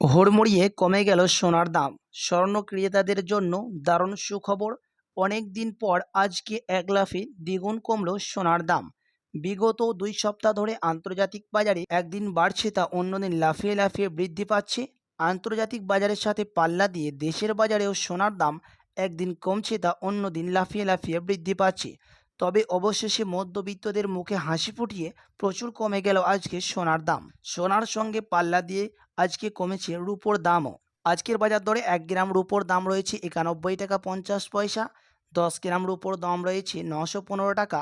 হুড়মুড়িয়ে কমে গেল সোনার দাম। স্বর্ণ ক্রেতাদের জন্য দারুণ সুখবর। অনেক দিন পর আজকে এক লাফে দ্বিগুণ কমল সোনার দাম। বিগত দুই সপ্তাহ ধরে আন্তর্জাতিক বাজারে একদিন বাড়ছে তা অন্যদিন লাফিয়ে লাফিয়ে বৃদ্ধি পাচ্ছে। আন্তর্জাতিক বাজারের সাথে পাল্লা দিয়ে দেশের বাজারেও সোনার দাম একদিন কমছে তা অন্যদিন লাফিয়ে লাফিয়ে বৃদ্ধি পাচ্ছে। তবে অবশেষে মধ্যবিত্তদের মুখে হাসি ফুটিয়ে প্রচুর কমে গেল আজকে সোনার দাম। সোনার সঙ্গে পাল্লা দিয়ে আজকে কমেছে রুপোর দামও। আজকের বাজার দরে এক গ্রাম রুপোর দাম রয়েছে একানব্বই টাকা পঞ্চাশ পয়সা, দশ গ্রাম রুপোর দাম রয়েছে নশো পনেরো টাকা,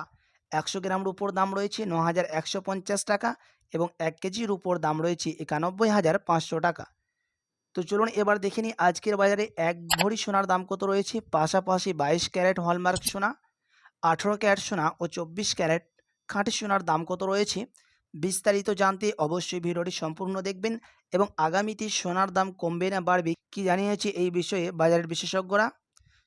একশো গ্রাম রুপোর দাম রয়েছে ন হাজার একশো পঞ্চাশ টাকা এবং এক কেজি রুপোর দাম রয়েছে একানব্বই হাজার পাঁচশো টাকা। তো চলুন এবার দেখে নিই আজকের বাজারে এক ভরি সোনার দাম কত রয়েছে, পাশাপাশি বাইশ ক্যারেট হলমার্ক সোনা আঠেরো ক্যারেট সোনা ও চব্বিশ ক্যারেট খাঁটি সোনার দাম কত রয়েছে? বিস্তারিত জানতে অবশ্যই ভিডিওটি সম্পূর্ণ দেখবেন এবং আগামীতে সোনার দাম কমবে না বাড়বে কি জানিয়েছে এই বিষয়ে বাজারের বিশেষজ্ঞরা।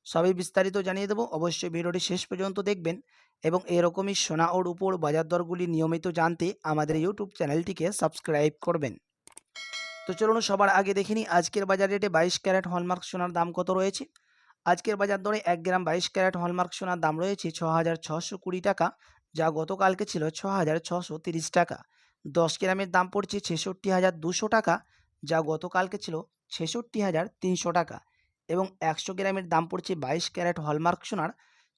সবই বিস্তারিত জানিয়ে দেবো, অবশ্যই ভিডিওটি শেষ পর্যন্ত দেখবেন এবং এরকমই সোনা ওর উপর বাজার দরগুলি নিয়মিত জানতে আমাদের ইউটিউব চ্যানেলটিকে সাবস্ক্রাইব করবেন। তো চলুন সবার আগে দেখে নিই আজকের বাজার রেটে বাইশ ক্যারেট হলমার্ক সোনার দাম কত রয়েছে। আজকের বাজার দরে এক গ্রাম বাইশ ক্যারেট হলমার্ক সোনার দাম রয়েছে ছ হাজার ছশো কুড়ি টাকা, যা গতকালকে ছিল ছ হাজার ছশো তিরিশ টাকা। দশ গ্রামের দাম পড়ছে ছেষট্টি হাজার দুশো টাকা, যা গতকালকে ছিল ছেষট্টি হাজার তিনশো টাকা। এবং একশো গ্রামের দাম পড়ছে বাইশ ক্যারেট হলমার্ক সোনার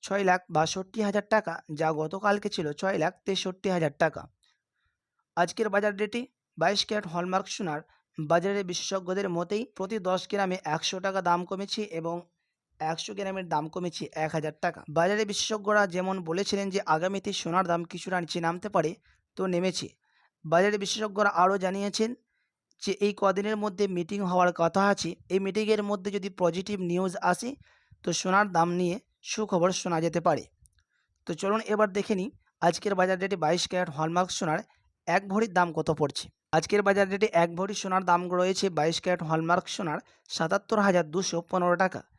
ছয় লাখ বাষট্টি হাজার টাকা, যা গতকালকে ছিল ছয় লাখ তেষট্টি হাজার টাকা। আজকের বাজার রেটে বাইশ ক্যারেট হলমার্ক সোনার বাজারের বিশেষজ্ঞদের মতেই প্রতি দশ গ্রামে একশো টাকা দাম কমেছে এবং একশো গ্রামের দাম কমেছে এক হাজার টাকা। বাজারে বিশেষজ্ঞরা যেমন বলেছিলেন যে, আগামীতে সোনার দাম কিছুটা নিচে নামতে পারে, তো নেমেছে। বাজারে বিশেষজ্ঞরা আরও জানিয়েছেন যে, এই কদিনের মধ্যে মিটিং হওয়ার কথা আছে। এই মিটিংয়ের মধ্যে যদি পজিটিভ নিউজ আসে, তো সোনার দাম নিয়ে সুখবর শোনা যেতে পারে। তো চলুন এবার দেখে নিই, আজকের বাজার ডেটে বাইশ ক্যারেট হলমার্ক সোনার এক ভরির দাম কত পড়ছে? আজকের বাজার ডেটে এক ভরি সোনার দাম রয়েছে বাইশ ক্যারেট হলমার্ক সোনার সাতাত্তর হাজার দুশো পনেরো টাকা।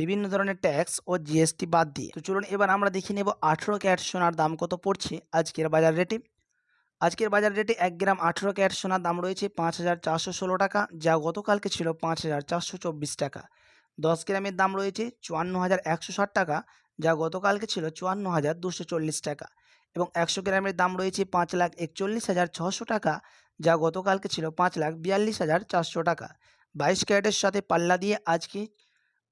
বিভিন্ন ধরনের ট্যাক্স ও জিএসটি বাদ দিয়ে। তো চলুন এবার আমরা দেখে নেব আঠেরো ক্যারেট সোনার দাম কত পড়ছে আজকের বাজার রেটে আজকের বাজার রেটে এক গ্রাম আঠেরো ক্যারেট সোনার দাম রয়েছে পাঁচ হাজার চারশো ষোলো টাকা, যা গতকালকে ছিল পাঁচ হাজার চারশো চব্বিশ টাকা। দশ গ্রামের দাম রয়েছে চুয়ান্ন হাজার একশো ষাট টাকা, যা গতকালকে ছিল চুয়ান্ন হাজার দুশো চল্লিশ টাকা। এবং একশো গ্রামের দাম রয়েছে পাঁচ লাখ একচল্লিশ হাজার ছশো টাকা, যা গতকালকে ছিল পাঁচ লাখ বিয়াল্লিশ হাজার চারশো টাকা। বাইশ ক্যারেটের সাথে পাল্লা দিয়ে আজকে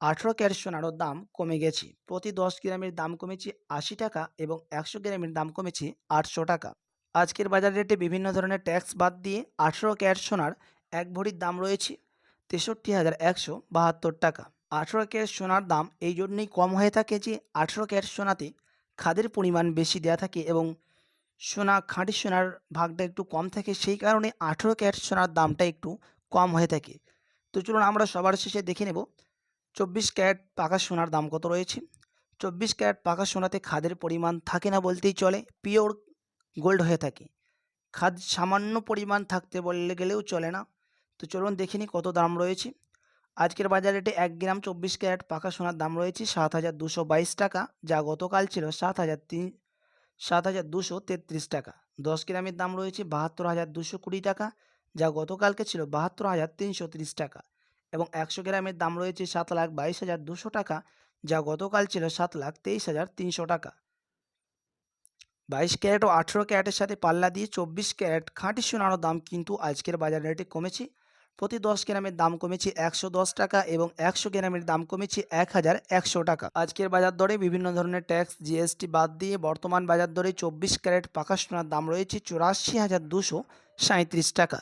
আঠেরো ক্যারেট সোনারও দাম কমে গেছে। প্রতি দশ গ্রামের দাম কমেছে আশি টাকা এবং একশো গ্রামের দাম কমেছে আটশো টাকা। আজকের বাজার রেটে বিভিন্ন ধরনের ট্যাক্স বাদ দিয়ে আঠেরো ক্যারেট সোনার এক ভরির দাম রয়েছে তেষট্টি হাজার একশো বাহাত্তর টাকা। আঠেরো ক্যারেট সোনার দাম এই জন্যই কম হয়ে থাকে যে আঠেরো ক্যারেট সোনাতে খাদের পরিমাণ বেশি দেওয়া থাকে এবং সোনা খাঁটি সোনার ভাগটা একটু কম থাকে সেই কারণে আঠেরো ক্যারেট সোনার দামটা একটু কম হয়ে থাকে। তো চলুন আমরা সবার শেষে দেখে নেব চব্বিশ ক্যারেট পাকা সোনার দাম কত রয়েছে? চব্বিশ ক্যারেট পাকা সোনাতে খাদের পরিমাণ থাকে না বলতেই চলে, পিওর গোল্ড হয়ে থাকে। খাদ সামান্য পরিমাণ থাকতে বললে গেলেও চলে না। তো চলুন দেখে নিই কত দাম রয়েছে। আজকের বাজার রেটে এক গ্রাম চব্বিশ ক্যারেট পাকা সোনার দাম রয়েছে সাত হাজার দুশো বাইশ টাকা, যা গতকাল ছিল সাত হাজার তিন, সাত হাজার দুশো তেত্রিশ টাকা। দশ গ্রামের দাম রয়েছে বাহাত্তর হাজার দুশো কুড়ি টাকা, যা গতকালকে ছিল বাহাত্তর হাজার তিনশো তিরিশ টাকা। এবং একশো গ্রামের দাম রয়েছে সাত লাখ বাইশ হাজার দুশো টাকা, যা গতকাল ছিল সাত লাখ তেইশ হাজার তিনশো টাকা। বাইশ ক্যারেট ও আঠেরো ক্যারেটের সাথে পাল্লা দিয়ে চব্বিশ ক্যারেট খাঁটি সোনারও দাম কিন্তু আজকের বাজার রেটে কমেছে। প্রতি দশ গ্রামের দাম কমেছে একশো দশ টাকা এবং একশো গ্রামের দাম কমেছে এক হাজার একশো টাকা। আজকের বাজার দরে বিভিন্ন ধরনের ট্যাক্স, জিএসটি বাদ দিয়ে বর্তমান বাজার দরে চব্বিশ ক্যারেট পাকা সোনার দাম রয়েছে চুরাশি হাজার দুশো সাঁত্রিশ টাকা।